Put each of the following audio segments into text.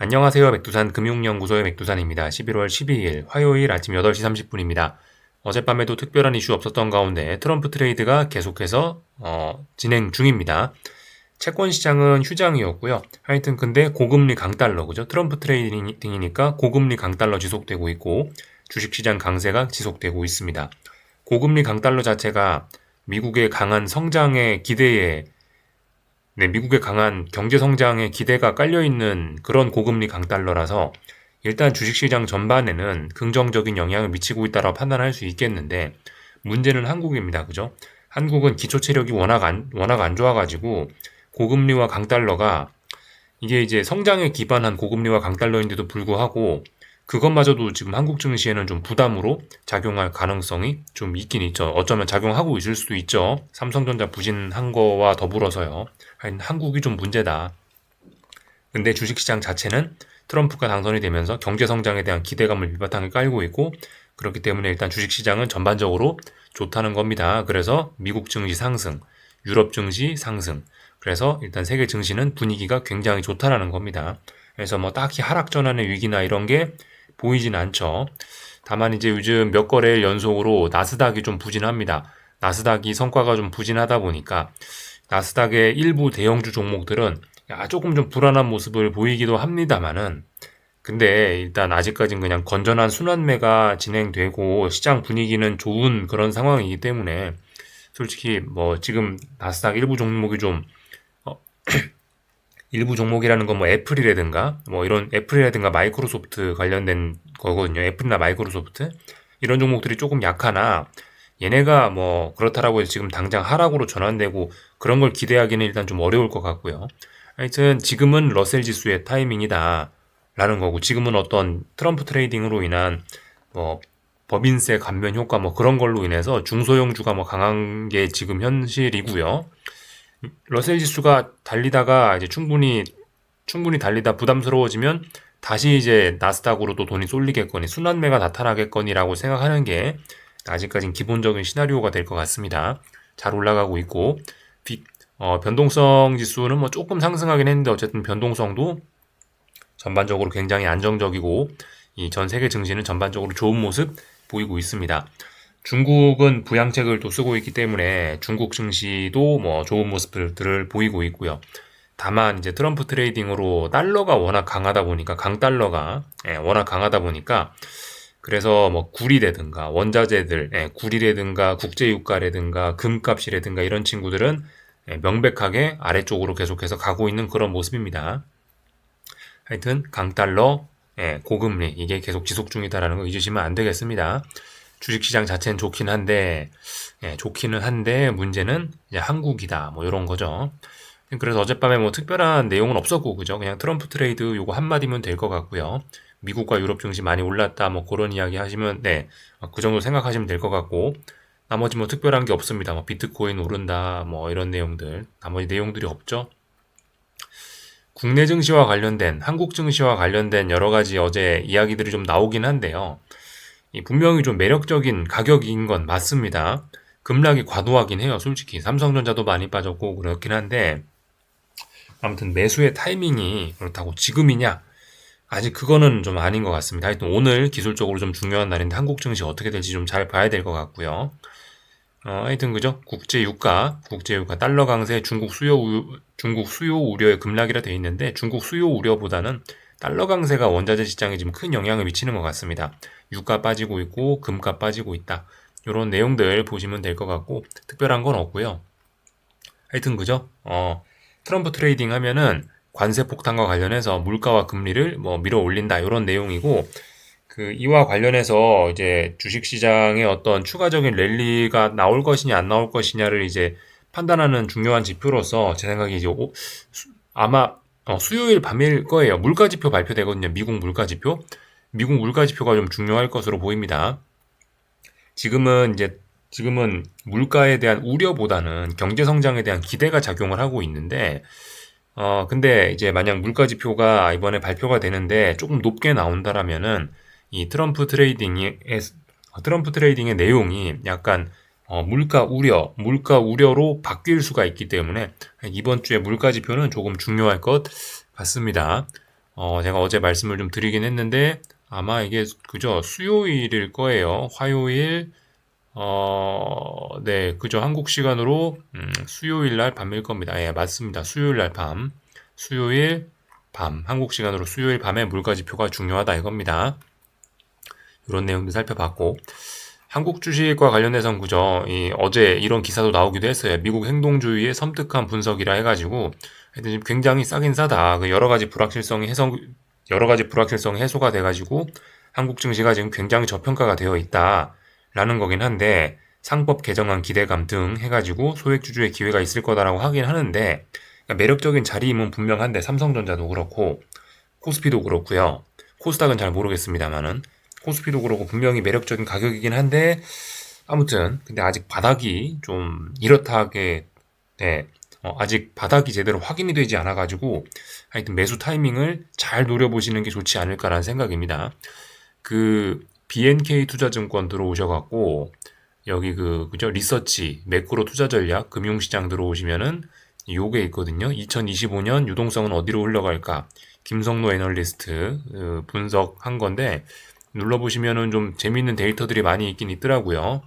안녕하세요. 백두산 금융연구소의 백두산입니다. 11월 12일 화요일 아침 8시 30분입니다. 어젯밤에도 특별한 이슈 없었던 가운데 트럼프 트레이드가 계속해서 어, 진행 중입니다. 채권 시장은 휴장이었고요. 하여튼 근데 고금리 강달러 그죠? 트럼프 트레이딩이니까 고금리 강달러 지속되고 있고 주식 시장 강세가 지속되고 있습니다. 고금리 강달러 자체가 미국의 강한 성장의 기대에 네, 미국의 강한 경제 성장에 기대가 깔려 있는 그런 고금리 강달러라서 일단 주식시장 전반에는 긍정적인 영향을 미치고 있다고 판단할 수 있겠는데 문제는 한국입니다. 그죠? 한국은 기초 체력이 워낙 안, 워낙 안 좋아가지고 고금리와 강달러가 이게 이제 성장에 기반한 고금리와 강달러인데도 불구하고 그것마저도 지금 한국 증시에는 좀 부담으로 작용할 가능성이 좀 있긴 있죠. 어쩌면 작용하고 있을 수도 있죠. 삼성전자 부진한 거와 더불어서요. 한국이 좀 문제다. 근데 주식시장 자체는 트럼프가 당선이 되면서 경제 성장에 대한 기대감을 밑바탕에 깔고 있고 그렇기 때문에 일단 주식시장은 전반적으로 좋다는 겁니다. 그래서 미국 증시 상승, 유럽 증시 상승. 그래서 일단 세계 증시는 분위기가 굉장히 좋다라는 겁니다. 그래서 뭐 딱히 하락 전환의 위기나 이런 게 보이진 않죠. 다만 이제 요즘 몇 거래일 연속으로 나스닥이 좀 부진합니다. 나스닥이 성과가 좀 부진하다 보니까 나스닥의 일부 대형주 종목들은 조금 좀 불안한 모습을 보이기도 합니다만은 근데 일단 아직까진 그냥 건전한 순환매가 진행되고 시장 분위기는 좋은 그런 상황이기 때문에 솔직히 뭐 지금 나스닥 일부 종목이 좀 어, 일부 종목이라는 건 뭐 애플이라든가 뭐 이런 애플이라든가 마이크로소프트 관련된 거거든요. 애플이나 마이크로소프트 이런 종목들이 조금 약하나 얘네가 뭐 그렇다라고 해서 지금 당장 하락으로 전환되고 그런 걸 기대하기는 일단 좀 어려울 것 같고요. 하여튼 지금은 러셀 지수의 타이밍이다. 라는 거고 지금은 어떤 트럼프 트레이딩으로 인한 뭐 법인세 감면 효과 뭐 그런 걸로 인해서 중소형주가 뭐 강한 게 지금 현실이고요. 러셀 지수가 달리다가 이제 충분히 충분히 달리다 부담스러워지면 다시 이제 나스닥으로 또 돈이 쏠리겠거니 순환매가 나타나겠거니라고 생각하는 게 아직까진 기본적인 시나리오가 될 것 같습니다. 잘 올라가고 있고 비, 어, 변동성 지수는 뭐 조금 상승하긴 했는데 어쨌든 변동성도 전반적으로 굉장히 안정적이고 이 전 세계 증시는 전반적으로 좋은 모습 보이고 있습니다. 중국은 부양책을 또 쓰고 있기 때문에 중국 증시도 뭐 좋은 모습들을 보이고 있고요. 다만 이제 트럼프 트레이딩으로 달러가 워낙 강하다 보니까 강달러가 예, 워낙 강하다 보니까 그래서 뭐 구리라든가 원자재들, 예, 구리라든가 국제유가라든가 금값이라든가 이런 친구들은 예, 명백하게 아래쪽으로 계속해서 가고 있는 그런 모습입니다. 하여튼 강달러, 예, 고금리 이게 계속 지속 중이다라는 거 잊으시면 안 되겠습니다. 주식시장 자체는 좋긴 한데 예, 좋기는 한데 문제는 이제 한국이다 뭐 이런 거죠. 그래서 어젯밤에 뭐 특별한 내용은 없었고 그죠? 그냥 트럼프 트레이드 요거 한 마디면 될 것 같고요. 미국과 유럽 증시 많이 올랐다 뭐 그런 이야기 하시면 네그 정도 생각하시면 될 것 같고 나머지 뭐 특별한 게 없습니다. 뭐 비트코인 오른다 뭐 이런 내용들 나머지 내용들이 없죠. 국내 증시와 관련된 한국 증시와 관련된 여러 가지 어제 이야기들이 좀 나오긴 한데요. 분명히 좀 매력적인 가격인 건 맞습니다. 급락이 과도하긴 해요. 솔직히 삼성전자도 많이 빠졌고 그렇긴 한데 아무튼 매수의 타이밍이 그렇다고 지금이냐 아직 그거는 좀 아닌 것 같습니다. 하여튼 오늘 기술적으로 좀 중요한 날인데 한국 증시 어떻게 될지 좀 잘 봐야 될 것 같고요. 어, 하여튼 그죠? 국제 유가, 국제 유가 달러 강세, 중국 수요 우, 중국 수요 우려의 급락이라 돼 있는데 중국 수요 우려보다는 달러 강세가 원자재 시장에 지금 큰 영향을 미치는 것 같습니다. 유가 빠지고 있고 금가 빠지고 있다. 이런 내용들 보시면 될 것 같고 특별한 건 없고요. 하여튼 그죠? 어, 트럼프 트레이딩 하면은 관세 폭탄과 관련해서 물가와 금리를 뭐 밀어 올린다 이런 내용이고 그 이와 관련해서 이제 주식 시장의 어떤 추가적인 랠리가 나올 것이냐 안 나올 것이냐를 이제 판단하는 중요한 지표로서 제 생각에 이제 오, 수, 아마 어, 수요일 밤일 거예요. 물가 지표 발표되거든요. 미국 물가 지표. 미국 물가 지표가 좀 중요할 것으로 보입니다. 지금은 이제 지금은 물가에 대한 우려보다는 경제 성장에 대한 기대가 작용을 하고 있는데 어 근데 이제 만약 물가 지표가 이번에 발표가 되는데 조금 높게 나온다라면은 이 트럼프 트레이딩의 트럼프 트레이딩의 내용이 약간 어, 물가 우려, 물가 우려로 바뀔 수가 있기 때문에 이번 주에 물가 지표는 조금 중요할 것 같습니다. 어, 제가 어제 말씀을 좀 드리긴 했는데 아마 이게 그죠 수요일일 거예요. 화요일 어, 네, 그죠 한국 시간으로 음, 수요일 날 밤일 겁니다. 예, 맞습니다. 수요일 날 밤. 수요일 밤 한국 시간으로 수요일 밤에 물가 지표가 중요하다 이겁니다. 이런 내용도 살펴봤고 한국 주식과 관련해서는 그죠 이 어제 이런 기사도 나오기도 했어요. 미국 행동주의의 섬뜩한 분석이라 해가지고 하여튼 굉장히 싸긴 싸다. 그 여러 가지 불확실성이 해소 여러 가지 불확실성이 해소가 돼가지고 한국 증시가 지금 굉장히 저평가가 되어 있다라는 거긴 한데 상법 개정안 기대감 등 해가지고 소액 주주의 기회가 있을 거다라고 하긴 하는데 그러니까 매력적인 자리임은 분명한데 삼성전자도 그렇고 코스피도 그렇고요. 코스닥은 잘 모르겠습니다만은 코스피도 그렇고 분명히 매력적인 가격이긴 한데 아무튼 근데 아직 바닥이 좀 이렇다하게 네, 어, 아직 바닥이 제대로 확인이 되지 않아 가지고 하여튼 매수 타이밍을 잘 노려보시는 게 좋지 않을까라는 생각입니다. 그 BNK 투자증권 들어오셔 갖고 여기 그 그죠 리서치 매크로 투자 전략 금융시장 들어오시면은 요게 있거든요. 2025년 유동성은 어디로 흘러갈까? 김성노 애널리스트 그 분석한 건데 눌러보시면은 좀 재미있는 데이터들이 많이 있긴 있더라고요.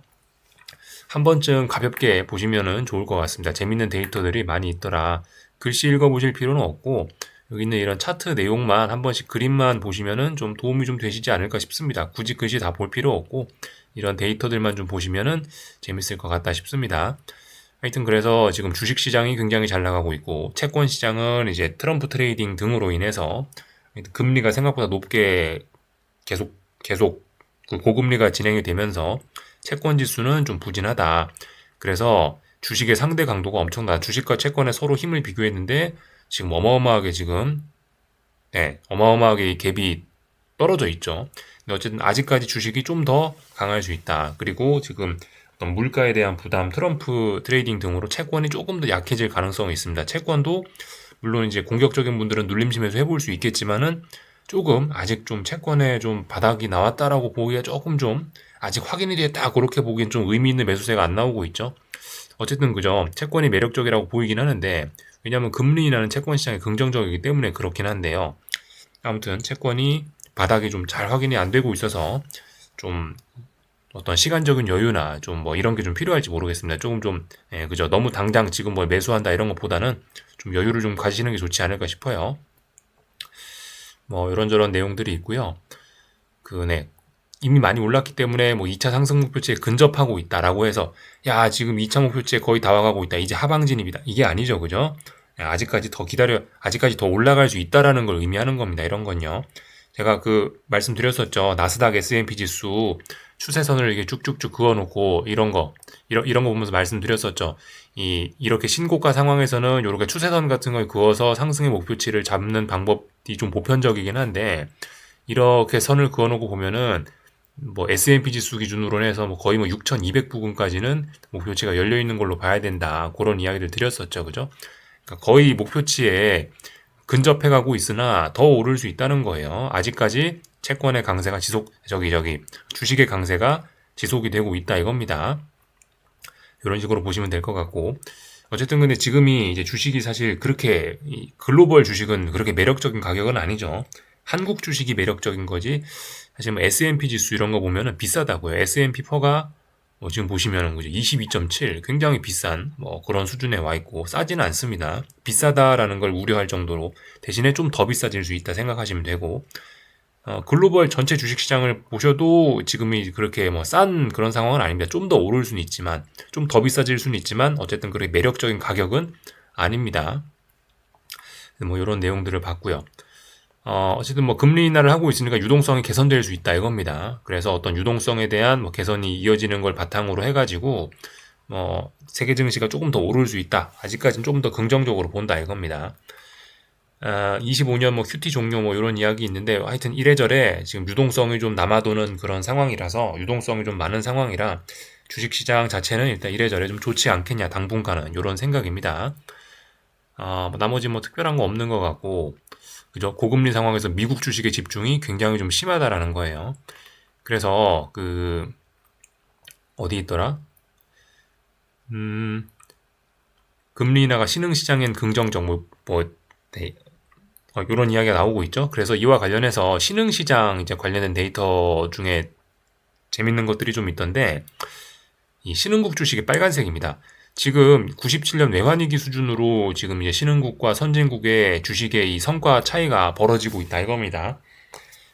한 번쯤 가볍게 보시면은 좋을 것 같습니다. 재밌는 데이터들이 많이 있더라. 글씨 읽어보실 필요는 없고 여기 있는 이런 차트 내용만 한 번씩 그림만 보시면은 좀 도움이 좀 되시지 않을까 싶습니다. 굳이 글씨 다 볼 필요 없고 이런 데이터들만 좀 보시면은 재밌을 것 같다 싶습니다. 하여튼 그래서 지금 주식 시장이 굉장히 잘 나가고 있고 채권 시장은 이제 트럼프 트레이딩 등으로 인해서 금리가 생각보다 높게 계속 계속 그 고금리가 진행이 되면서 채권 지수는 좀 부진하다. 그래서 주식의 상대 강도가 엄청나. 주식과 채권에 서로 힘을 비교했는데 지금 어마어마하게 지금 네, 어마어마하게 이 갭이 떨어져 있죠. 근데 어쨌든 아직까지 주식이 좀 더 강할 수 있다. 그리고 지금 물가에 대한 부담, 트럼프 트레이딩 등으로 채권이 조금 더 약해질 가능성이 있습니다. 채권도 물론 이제 공격적인 분들은 눌림심에서 해볼 수 있겠지만은 조금 아직 좀 채권에 좀 바닥이 나왔다라고 보기가 조금 좀 아직 확인이 됐다 그렇게 보기엔 좀 의미 있는 매수세가 안 나오고 있죠. 어쨌든 그죠. 채권이 매력적이라고 보이긴 하는데 왜냐하면 금리 인하는 채권 시장이 긍정적이기 때문에 그렇긴 한데요. 아무튼 채권이 바닥이 좀 잘 확인이 안 되고 있어서 좀 어떤 시간적인 여유나 좀 뭐 이런 게 좀 필요할지 모르겠습니다. 조금 좀 예, 그죠. 너무 당장 지금 뭐 매수한다 이런 것보다는 좀 여유를 좀 가지시는 게 좋지 않을까 싶어요. 뭐 이런저런 내용들이 있고요. 그 네. 이미 많이 올랐기 때문에 뭐 2차 상승 목표치에 근접하고 있다라고 해서 야 지금 2차 목표치에 거의 다 와가고 있다 이제 하방 진입이다 이게 아니죠 그죠 아직까지 더 기다려 아직까지 더 올라갈 수 있다라는 걸 의미하는 겁니다 이런 건요 제가 그 말씀드렸었죠 나스닥 S&P 지수 추세선을 이렇게 쭉쭉쭉 그어놓고 이런 거 이런 이런 거 보면서 말씀드렸었죠 이 이렇게 신고가 상황에서는 이렇게 추세선 같은 걸 그어서 상승의 목표치를 잡는 방법이 좀 보편적이긴 한데 이렇게 선을 그어놓고 보면은 뭐 S&P 지수 기준으로 해서 뭐 거의 뭐 6,200 부근까지는 목표치가 열려 있는 걸로 봐야 된다. 그런 이야기를 드렸었죠. 그죠? 그러니까 거의 목표치에 근접해 가고 있으나 더 오를 수 있다는 거예요. 아직까지 채권의 강세가 지속 저기 저기 주식의 강세가 지속이 되고 있다 이겁니다. 이런 식으로 보시면 될 것 같고 어쨌든 근데 지금이 이제 주식이 사실 그렇게 글로벌 주식은 그렇게 매력적인 가격은 아니죠. 한국 주식이 매력적인 거지. 사실 뭐 S&P 지수 이런 거 보면은 비싸다고요. S&P 퍼가 뭐 지금 보시면은 그죠 22.7 굉장히 비싼 뭐 그런 수준에 와 있고 싸지는 않습니다. 비싸다라는 걸 우려할 정도로 대신에 좀 더 비싸질 수 있다 생각하시면 되고 어, 글로벌 전체 주식시장을 보셔도 지금이 그렇게 뭐 싼 그런 상황은 아닙니다. 좀 더 오를 수는 있지만 좀 더 비싸질 수는 있지만 어쨌든 그렇게 매력적인 가격은 아닙니다. 뭐 이런 내용들을 봤고요. 어, 어쨌든 뭐 금리 인하를 하고 있으니까 유동성이 개선될 수 있다 이겁니다. 그래서 어떤 유동성에 대한 뭐 개선이 이어지는 걸 바탕으로 해가지고 뭐 세계 증시가 조금 더 오를 수 있다. 아직까지는 조금 더 긍정적으로 본다 이겁니다. 아, 25년 뭐 QT 종료 뭐 이런 이야기 있는데 하여튼 이래저래 지금 유동성이 좀 남아도는 그런 상황이라서 유동성이 좀 많은 상황이라 주식시장 자체는 일단 이래저래 좀 좋지 않겠냐 당분간은 이런 생각입니다. 아, 뭐 나머지 뭐 특별한 거 없는 것 같고 그죠? 고금리 상황에서 미국 주식의 집중이 굉장히 좀 심하다라는 거예요. 그래서 그 어디 있더라? 음, 금리 인하가 신흥 시장엔 긍정적 뭐, 뭐 네. 어, 이런 이야기가 나오고 있죠. 그래서 이와 관련해서 신흥 시장 이제 관련된 데이터 중에 재밌는 것들이 좀 있던데 이 신흥국 주식이 빨간색입니다. 지금 97년 외환위기 수준으로 지금 이제 신흥국과 선진국의 주식의 이 성과 차이가 벌어지고 있다 이겁니다.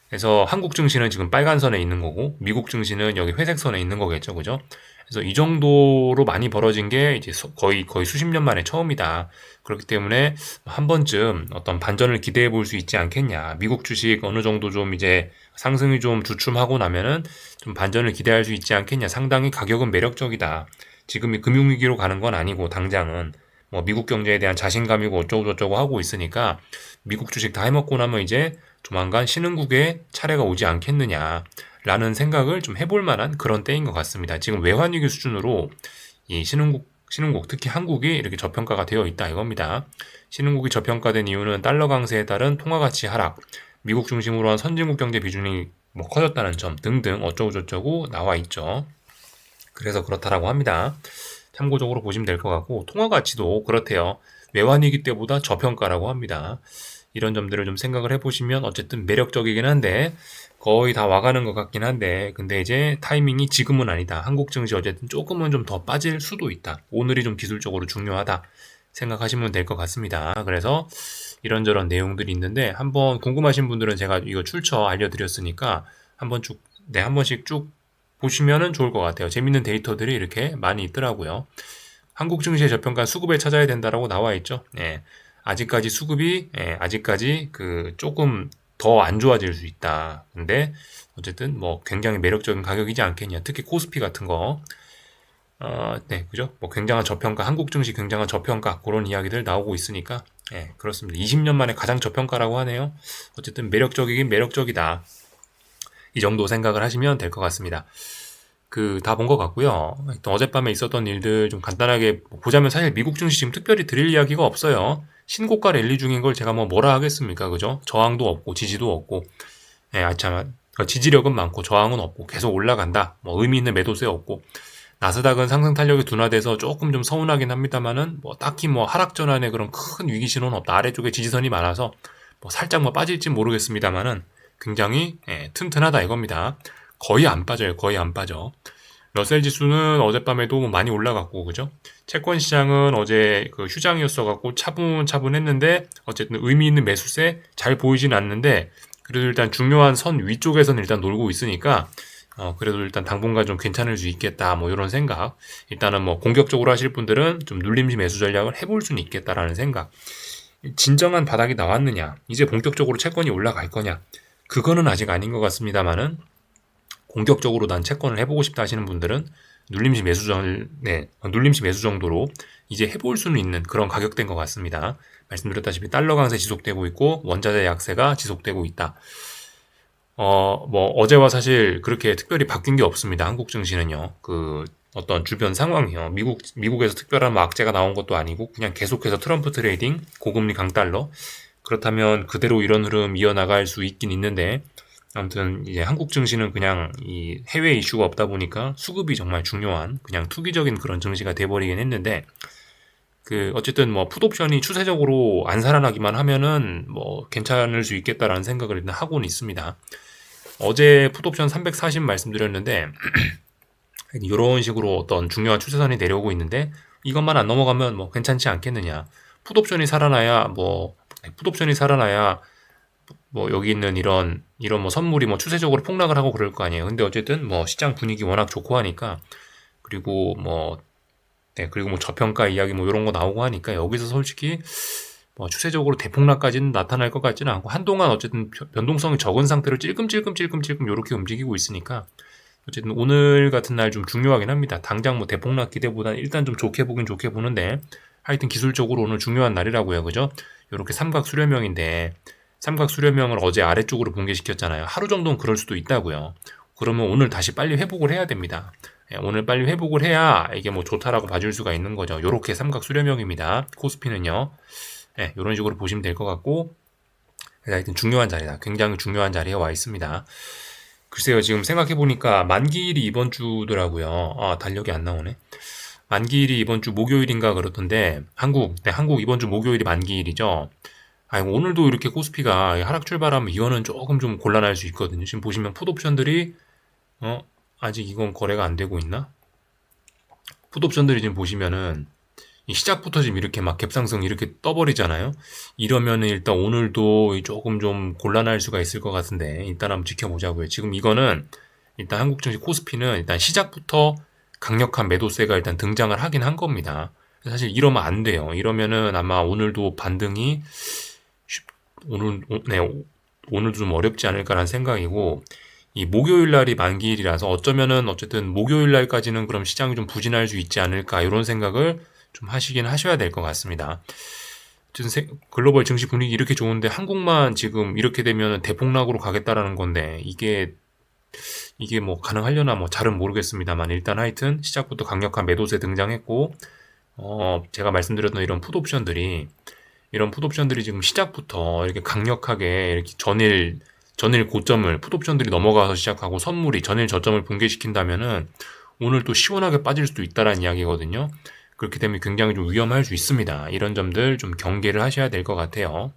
그래서 한국 증시는 지금 빨간 선에 있는 거고 미국 증시는 여기 회색 선에 있는 거겠죠, 그죠? 그래서 이 정도로 많이 벌어진 게 이제 거의 거의 수십 년 만에 처음이다. 그렇기 때문에 한 번쯤 어떤 반전을 기대해 볼 수 있지 않겠냐. 미국 주식 어느 정도 좀 이제 상승이 좀 주춤하고 나면은 좀 반전을 기대할 수 있지 않겠냐. 상당히 가격은 매력적이다. 지금이 금융위기로 가는 건 아니고 당장은 뭐 미국 경제에 대한 자신감이고 어쩌고 저쩌고 하고 있으니까 미국 주식 다 해먹고 나면 이제 조만간 신흥국의 차례가 오지 않겠느냐 라는 생각을 좀 해볼 만한 그런 때인 것 같습니다. 지금 외환위기 수준으로 이 신흥국 신흥국 특히 한국이 이렇게 저평가가 되어 있다 이겁니다. 신흥국이 저평가된 이유는 달러 강세에 따른 통화 가치 하락, 미국 중심으로 한 선진국 경제 비중이 뭐 커졌다는 점 등등 어쩌고 저쩌고 나와 있죠. 그래서 그렇다라고 합니다. 참고적으로 보시면 될 것 같고 통화 가치도 그렇대요. 외환위기 때보다 저평가라고 합니다. 이런 점들을 좀 생각을 해보시면 어쨌든 매력적이긴 한데 거의 다 와가는 것 같긴 한데 근데 이제 타이밍이 지금은 아니다. 한국 증시 어쨌든 조금은 좀 더 빠질 수도 있다. 오늘이 좀 기술적으로 중요하다. 생각하시면 될 것 같습니다. 그래서 이런저런 내용들이 있는데 한번 궁금하신 분들은 제가 이거 출처 알려드렸으니까 한번 쭉, 네, 한 번씩 쭉 보시면은 좋을 것 같아요. 재밌는 데이터들이 이렇게 많이 있더라고요. 한국 증시의 저평가 수급에 찾아야 된다라고 나와 있죠. 예. 아직까지 수급이 예, 아직까지 그 조금 더 안 좋아질 수 있다. 근데 어쨌든 뭐 굉장히 매력적인 가격이지 않겠냐. 특히 코스피 같은 거. 어, 네, 그죠? 뭐 굉장한 저평가, 한국 증시 굉장한 저평가 그런 이야기들 나오고 있으니까 예, 그렇습니다. 20년 만에 가장 저평가라고 하네요. 어쨌든 매력적이긴 매력적이다. 이 정도 생각을 하시면 될 것 같습니다. 그 다 본 것 같고요. 어젯밤에 있었던 일들 좀 간단하게 보자면 사실 미국 증시 지금 특별히 드릴 이야기가 없어요. 신고가 랠리 중인 걸 제가 뭐 뭐라 하겠습니까, 그죠? 저항도 없고 지지도 없고, 예, 아참 지지력은 많고 저항은 없고 계속 올라간다. 뭐 의미 있는 매도세 없고. 나스닥은 상승 탄력이 둔화돼서 조금 좀 서운하긴 합니다만은 뭐 딱히 뭐 하락 전환의 그런 큰 위기 신호는 없다. 아래쪽에 지지선이 많아서 뭐 살짝 뭐 빠질지 모르겠습니다만은 굉장히 예, 튼튼하다 이겁니다. 거의 안 빠져요. 거의 안 빠져. 러셀 지수는 어젯밤에도 많이 올라갔고 그죠? 채권 시장은 어제 그 휴장이었어 갖고 차분차분했는데 어쨌든 의미 있는 매수세 잘 보이진 않는데 그래도 일단 중요한 선 위쪽에서는 일단 놀고 있으니까 어 그래도 일단 당분간 좀 괜찮을 수 있겠다 뭐 이런 생각 일단은 뭐 공격적으로 하실 분들은 좀 눌림시 매수 전략을 해볼 수는 있겠다라는 생각 진정한 바닥이 나왔느냐 이제 본격적으로 채권이 올라갈 거냐 그거는 아직 아닌 것 같습니다만은 공격적으로 난 채권을 해보고 싶다 하시는 분들은 눌림시 매수 정, 네, 눌림시 매수 정도로 이제 해볼 수는 있는 그런 가격대인 것 같습니다. 말씀드렸다시피 달러 강세 지속되고 있고 원자재 약세가 지속되고 있다. 어, 뭐 어제와 사실 그렇게 특별히 바뀐 게 없습니다. 한국 증시는요. 그 어떤 주변 상황이요. 미국 미국에서 특별한 뭐 악재가 나온 것도 아니고 그냥 계속해서 트럼프 트레이딩, 고금리 강달러 그렇다면 그대로 이런 흐름 이어나갈 수 있긴 있는데 아무튼 이제 한국 증시는 그냥 이 해외 이슈가 없다 보니까 수급이 정말 중요한 그냥 투기적인 그런 증시가 돼버리긴 했는데 그 어쨌든 뭐 풋옵션이 추세적으로 안 살아나기만 하면은 뭐 괜찮을 수 있겠다라는 생각을 일단 하고는 있습니다. 어제 풋옵션 340 말씀드렸는데 이런 식으로 어떤 중요한 추세선이 내려오고 있는데 이것만 안 넘어가면 뭐 괜찮지 않겠느냐. 풋옵션이 살아나야 뭐 풋옵션이 살아나야 뭐 여기 있는 이런 이런 뭐 선물이 뭐 추세적으로 폭락을 하고 그럴 거 아니에요. 근데 어쨌든 뭐 시장 분위기 워낙 좋고 하니까 그리고 뭐 네, 그리고 뭐 저평가 이야기 뭐 이런 거 나오고 하니까 여기서 솔직히 뭐 추세적으로 대폭락까지는 나타날 것 같지는 않고 한동안 어쨌든 변동성이 적은 상태로 찔끔찔끔찔끔찔끔 이렇게 움직이고 있으니까 어쨌든 오늘 같은 날 좀 중요하긴 합니다. 당장 뭐 대폭락 기대보다는 일단 좀 좋게 보긴 좋게 보는데 하여튼 기술적으로 오늘 중요한 날이라고요. 그죠? 이렇게 삼각 수렴형인데 삼각 수렴형을 어제 아래쪽으로 붕괴시켰잖아요. 하루 정도는 그럴 수도 있다고요. 그러면 오늘 다시 빨리 회복을 해야 됩니다. 예, 오늘 빨리 회복을 해야 이게 뭐 좋다라고 봐줄 수가 있는 거죠. 요렇게 삼각 수렴형입니다. 코스피는요. 예, 이런 식으로 보시면 될 것 같고 하여튼 중요한 자리다. 굉장히 중요한 자리에 와 있습니다. 글쎄요, 지금 생각해보니까 만기일이 이번 주더라고요. 아, 달력이 안 나오네. 만기일이 이번 주 목요일인가 그렇던데, 한국, 네, 한국 이번 주 목요일이 만기일이죠. 아니 오늘도 이렇게 코스피가 하락 출발하면 이거는 조금 좀 곤란할 수 있거든요. 지금 보시면 풋옵션들이 어 아직 이건 거래가 안 되고 있나? 풋옵션들이 지금 보시면은 이 시작부터 지금 이렇게 막 갭상승 이렇게 떠버리잖아요. 이러면은 일단 오늘도 조금 좀 곤란할 수가 있을 것 같은데 일단 한번 지켜보자고요. 지금 이거는 일단 한국 증시 코스피는 일단 시작부터 강력한 매도세가 일단 등장을 하긴 한 겁니다. 사실 이러면 안 돼요. 이러면은 아마 오늘도 반등이 쉽- 오늘 오- 네 오- 오늘도 좀 어렵지 않을까라는 생각이고 이 목요일 날이 만기일이라서 어쩌면은 어쨌든 목요일 날까지는 그럼 시장이 좀 부진할 수 있지 않을까 이런 생각을 좀 하시긴 하셔야 될 것 같습니다. 글로벌 증시 분위기 이렇게 좋은데 한국만 지금 이렇게 되면 대폭락으로 가겠다라는 건데 이게 이게 뭐 가능하려나 뭐 잘은 모르겠습니다만 일단 하여튼 시작부터 강력한 매도세 등장했고 어 제가 말씀드렸던 이런 풋옵션들이 이런 풋옵션들이 지금 시작부터 이렇게 강력하게 이렇게 전일 전일 고점을 풋옵션들이 넘어가서 시작하고 선물이 전일 저점을 붕괴시킨다면은 오늘 또 시원하게 빠질 수도 있다라는 이야기거든요. 그렇기 때문에 굉장히 좀 위험할 수 있습니다. 이런 점들 좀 경계를 하셔야 될 것 같아요.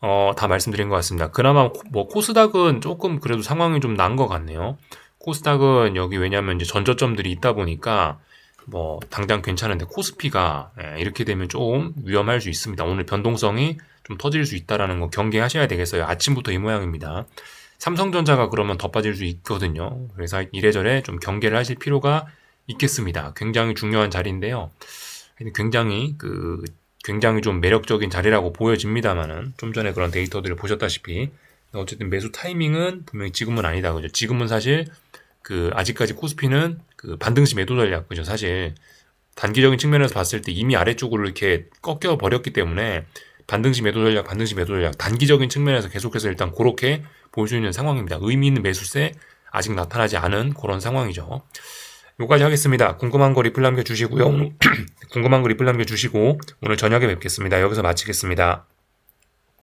어, 다 말씀드린 것 같습니다. 그나마 코- 뭐 코스닥은 조금 그래도 상황이 좀 난 것 같네요. 코스닥은 여기 왜냐면 이제 전저점들이 있다 보니까 뭐 당장 괜찮은데 코스피가 예, 이렇게 되면 좀 위험할 수 있습니다. 오늘 변동성이 좀 터질 수 있다라는 거 경계하셔야 되겠어요. 아침부터 이 모양입니다. 삼성전자가 그러면 더 빠질 수 있거든요. 그래서 이래저래 좀 경계를 하실 필요가 있겠습니다. 굉장히 중요한 자리인데요. 굉장히 그 굉장히 좀 매력적인 자리라고 보여집니다만은 좀 전에 그런 데이터들을 보셨다시피 어쨌든 매수 타이밍은 분명히 지금은 아니다 그죠? 지금은 사실 그 아직까지 코스피는 그 반등시 매도 전략 그죠? 사실 단기적인 측면에서 봤을 때 이미 아래쪽으로 이렇게 꺾여 버렸기 때문에 반등시 매도 전략, 반등시 매도 전략 단기적인 측면에서 계속해서 일단 그렇게 볼 수 있는 상황입니다. 의미 있는 매수세 아직 나타나지 않은 그런 상황이죠. 여기까지 하겠습니다. 궁금한 거 리플 남겨주시고요. 궁금한 거 리플 남겨주시고 오늘 저녁에 뵙겠습니다. 여기서 마치겠습니다.